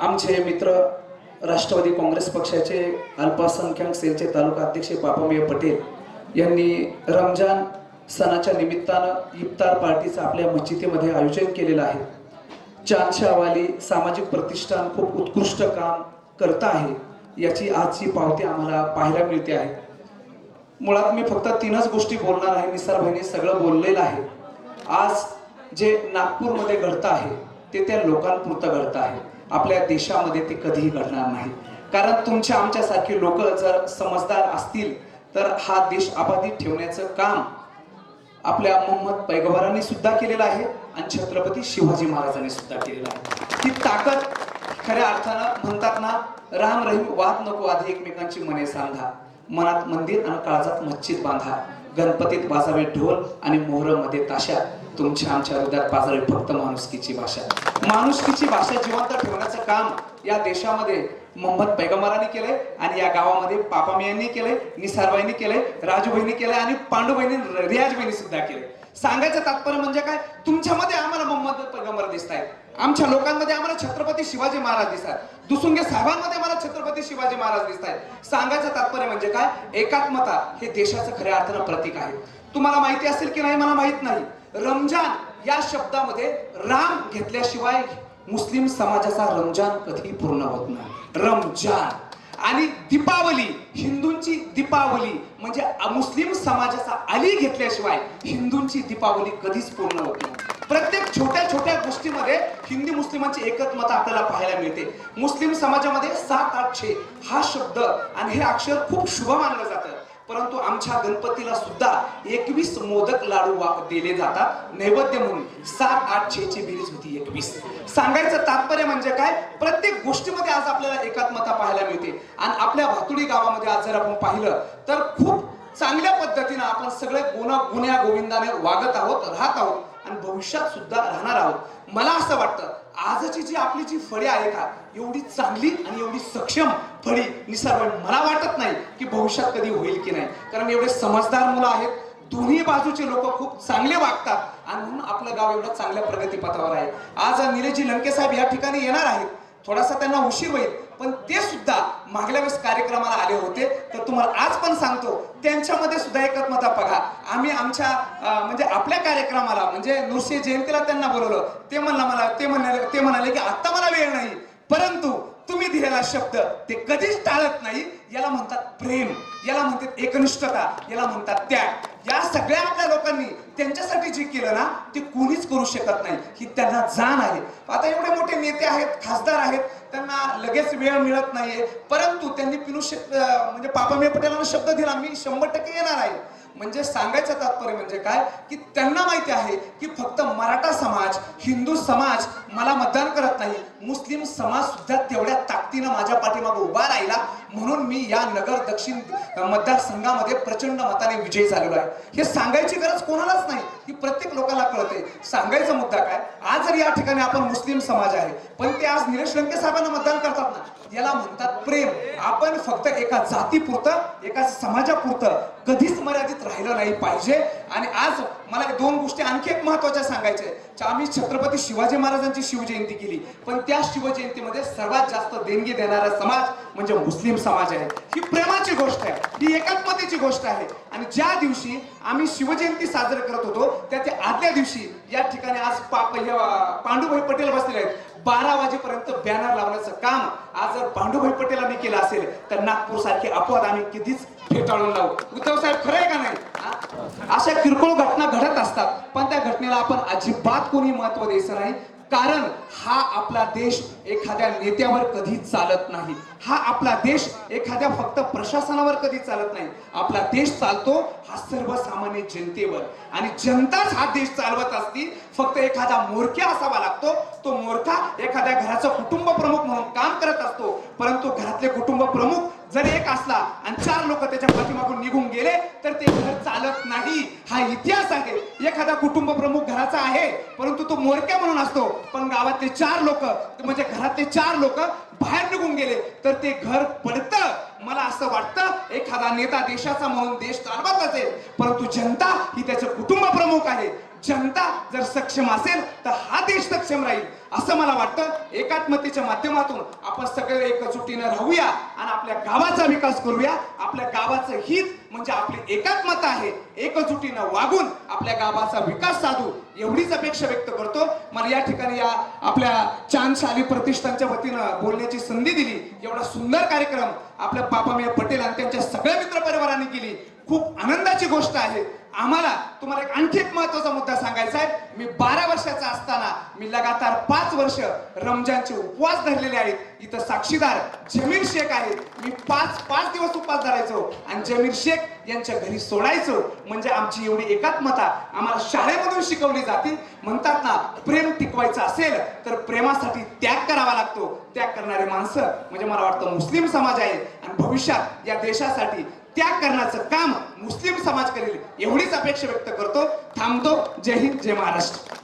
आमचे मित्र राष्ट्रवादी काँग्रेस पक्षाचे अल्पसंख्याक सेलचे तालुका अध्यक्ष पापमय पटेल यांनी रमजान सणाच्या निमित्तानं इफ्तार पार्टीचं आपल्या मस्जिदीमध्ये आयोजन केलेलं आहे. चांदशावाली सामाजिक प्रतिष्ठान खूप उत्कृष्ट काम करत आहे याची आजची पावती आम्हाला पाहायला मिळते आहे. मुळात मी फक्त तीनच गोष्टी बोलणार आहे निसारभाईने सगळं बोललेलं आहे. आज जे नागपूरमध्ये घडतं आहे ते त्या लोकांपुरतं घडतं आहे. आपल्या देशामध्ये ते कधीही घडणार नाही. कारण तुमच्या आमच्यासारखे लोक जर समजदार असतील तर हा देश अबाधित ठेवण्याचं काम आपल्या मोहम्मद पैगंबरांनी सुद्धा केलेलं आहे आणि छत्रपती शिवाजी महाराजांनी सुद्धा केलेलं आहे. ती ताकद खऱ्या अर्थानं म्हणतात ना राम रहीम वाद नको आधी एकमेकांची मने सांधा. मनात मंदिर आणि काळजात मच्छीत बांधा. गणपतीत वाजावे ढोल आणि मोहरमध्ये ताशा. तुमच्या आमच्या हृदयात बाजावे फक्त माणुसकीची भाषा. माणुसकीची भाषा जिवंत ठेवण्याचं काम या देशामध्ये मोहम्मद पैगंबरांनी केलंय आणि या गावामध्ये पापामियांनी केलंय निसारबाईंनी केलंय राजूबाईंनी केलंय आणि पांडुबाईंनी रियाजबाईंनी सुद्धा केलंय. सांगायचं तात्पर्य म्हणजे काय? तुमच्यामध्ये आम्हाला मोहम्मद पैगंबर दिसत आहेत आमच्या लोकांमध्ये आम्हाला छत्रपती शिवाजी महाराज दिसतात. दुसुंगे साहेबांमध्ये मला छत्रपती शिवाजी महाराज दिसत आहेत सांगायचं तात्पर्य म्हणजे काय? एकात्मता हे देशाचं खऱ्या अर्थानं प्रतीक आहे. तुम्हाला माहिती असेल की नाही? मला माहीत नाही. रमजान या शब्दामध्ये राम घेतल्याशिवाय मुस्लिम समाजाचा रमजान कधी पूर्ण होत नाही. रमजान. आणि दीपावली हिंदूंची दीपावली म्हणजे मुस्लिम समाजाचा अली घेतल्याशिवाय हिंदूंची दीपावली कधीच पूर्ण होत नाही. प्रत्येक छोट्या छोट्या गोष्टीमध्ये हिंदी मुस्लिमांची एकत्मता आपल्याला पाहायला मिळते. मुस्लिम समाजामध्ये सात आठशे हा शब्द आणि हे अक्षर खूप शुभ मानलं जातं. परंतु आमच्या गणपतीला सुद्धा एकवीस मोदक लाडू दिले जातात. नैवेद्य म्हणून. सात आठ छे ची बेरीज होती एकवीस. सांगायचं तात्पर्य म्हणजे काय? प्रत्येक गोष्टीमध्ये आज आपल्याला एकात्मता पाहायला मिळते. आणि आपल्या भातुडी गावामध्ये आज जर आपण पाहिलं तर खूप चांगल्या पद्धतीनं आपण सगळे गुण गुन्ह्या गोविंदाने वागत आहोत राहत आहोत आणि भविष्यात सुद्धा राहणार आहोत. मला असं वाटतं आजची जी आपली जी फळी आहे का एवढी चांगली आणि एवढी सक्षम फळी निसर्ग मला वाटत नाही की भविष्यात कधी होईल की नाही. कारण एवढे समजदार मुलं आहेत दोन्ही बाजूचे लोक खूप चांगले वागतात आणि म्हणून आपलं गाव एवढं चांगल्या प्रगतीपथावर आहे. आज निलेजी लंके साहेब या ठिकाणी येणार आहेत. थोडासा त्यांना उशीर होईल पण ते सुद्धा मागल्या वेळेस कार्यक्रमाला आले होते तर तुम्हाला आज पण सांगतो त्यांच्यामध्ये सुद्धा एकत्मता बघा. आम्ही आमच्या म्हणजे आपल्या कार्यक्रमाला म्हणजे नृसिंह जयंतीला त्यांना बोलवलं. ते म्हणलं मला ते म्हणाले ते म्हणाले की आता मला वेळ नाही. परंतु तुम्ही दिलेला शब्द ते कधीच टाळत नाही. याला म्हणतात प्रेम याला म्हणतात एकनिष्ठता याला म्हणतात त्याग. या सगळ्या आपल्या लोकांनी त्यांच्यासाठी जे केलं ना ते कोणीच करू शकत नाही. ही त्यांना जाण आहे. आता एवढे मोठे नेते आहेत खासदार आहेत त्यांना लगेच वेळ मिळत नाहीये. परंतु त्यांनी पिनू शक म्हणजे पापा मे पटेलांना शब्द दिला मी शंभर टक्के येणार आहे. म्हणजे सांगायचं तात्पर्य म्हणजे काय? की त्यांना माहिती आहे की फक्त मराठा समाज हिंदू समाज मला मतदान करत नाही. मुस्लिम समाज सुद्धा तेवढ्या ताकदीनं माझ्या पाठीमागे उभा राहिला. म्हणून मी या नगर दक्षिण मतदारसंघामध्ये प्रचंड मताने विजयी झालेलो आहे. हे सांगायची गरज कोणालाच नाही ही प्रत्येक लोकांना कळते. सांगायचा मुद्दा काय? आज जर या ठिकाणी आपण मुस्लिम समाज आहे पण ते आज निलेश लंके साहेबांना मतदान करतात ना. याला म्हणतात प्रेम. आपण फक्त एका जातीपुरतं एका समाजापुरतं कधीच मर्यादित राहिलं नाही पाहिजे. आणि आज मला दोन गोष्टी आणखी एक महत्त्वाच्या सांगायच्या आहेत. आम्ही छत्रपती शिवाजी महाराजांची शिवजयंती केली पण त्या शिवजयंतीमध्ये सर्वात जास्त देणगी देणारा समाज म्हणजे मुस्लिम समाज आहे. ही प्रेमाची गोष्ट आहे ही एकात्मतेची गोष्ट आहे. आणि ज्या दिवशी आम्ही शिवजयंती साजरी करत होतो त्याच्या आदल्या दिवशी या ठिकाणी आज पाप हे, पांडुभाई पटेल बसलेले आहेत. बारा वाजेपर्यंत बॅनर लावण्याचं काम आज जर पांडुभाई पटेलांनी केलं असेल तर नागपूर सारखे अपवाद आम्ही कधीच फेटाळून लावू. उद्धव साहेब खरं आहे का नाही? अशा किरकोळ घटना घडत असतात पण त्या घटनेला आपण अजिबात कोणी महत्त्व द्यायचं नाही. कारण हा आपला देश एखाद्या नेत्यावर कधी चालत नाही. हा आपला देश एखाद्या फक्त प्रशासनावर कधी चालत नाही. आपला देश चालतो हा सर्वसामान्य जनतेवर. आणि जनताच हा देश चालवत असती फक्त एखादा मोरक्या असावा लागतो. तो मोरखा एखाद्या घराचा कुटुंब प्रमुख म्हणून काम करत असतो परंतु घरातले कुटुंब प्रमुख जर एक असला आणि चार लोक त्याच्या पाठीमागून निघून गेले तर ते घर चालत नाही. हा इतिहास आहे. एखादा कुटुंब प्रमुख घराचा आहे परंतु तो मोरक्या म्हणून असतो. पण गावातले चार लोक म्हणजे घरातले चार लोक बाहेर निघून गेले तर ते घर पडतं. मला असं वाटतं एखादा नेता देशाचा म्हणून देश चालवत असेल परंतु जनता ही त्याचं कुटुंब प्रमुख आहे. जनता जर सक्षम असेल तर हा देश सक्षम राहील. असं मला वाटतं एकात्मतेच्या माध्यमातून आपण सगळे एकजुटीनं राहूया आणि आपल्या गावाचा विकास करूया. आपल्या गावाचं हित म्हणजे आपली एकात्मता आहे. एकजुटीनं वागून आपल्या गावाचा विकास साधू एवढीच अपेक्षा व्यक्त करतो. मला या ठिकाणी या आपल्या चांद शाली प्रतिष्ठानच्या वतीनं बोलण्याची संधी दिली. एवढा सुंदर कार्यक्रम आपल्या पापामिया पटेल आणि त्यांच्या सगळ्या मित्र परिवारांनी केली. खूप आनंदाची गोष्ट आहे. आम्हाला तुम्हाला एक आणखी एक महत्त्वाचा मुद्दा सांगायचा आहे. मी बारा वर्षाचा असताना मी लगातार पाच वर्ष रमजानचे उपवास धरलेले आहेत. इथं साक्षीदार जमीर शेख आहेत. मी पाच पाच दिवस उपवास धरायचो आणि जमीर शेख यांच्या घरी सोडायचो. म्हणजे आमची एवढी एकात्मता आम्हाला शाळेमधून शिकवली जाते. म्हणतात ना प्रेम टिकवायचं असेल तर प्रेमासाठी त्याग करावा लागतो. त्याग करणारे माणसं म्हणजे मला वाटतं मुस्लिम समाज आहे. आणि भविष्यात या देशासाठी त्याग करण्याचं काम मुस्लिम समाज करेल एवढीच अपेक्षा व्यक्त करतो. थांबतो. जय हिंद जय महाराष्ट्र.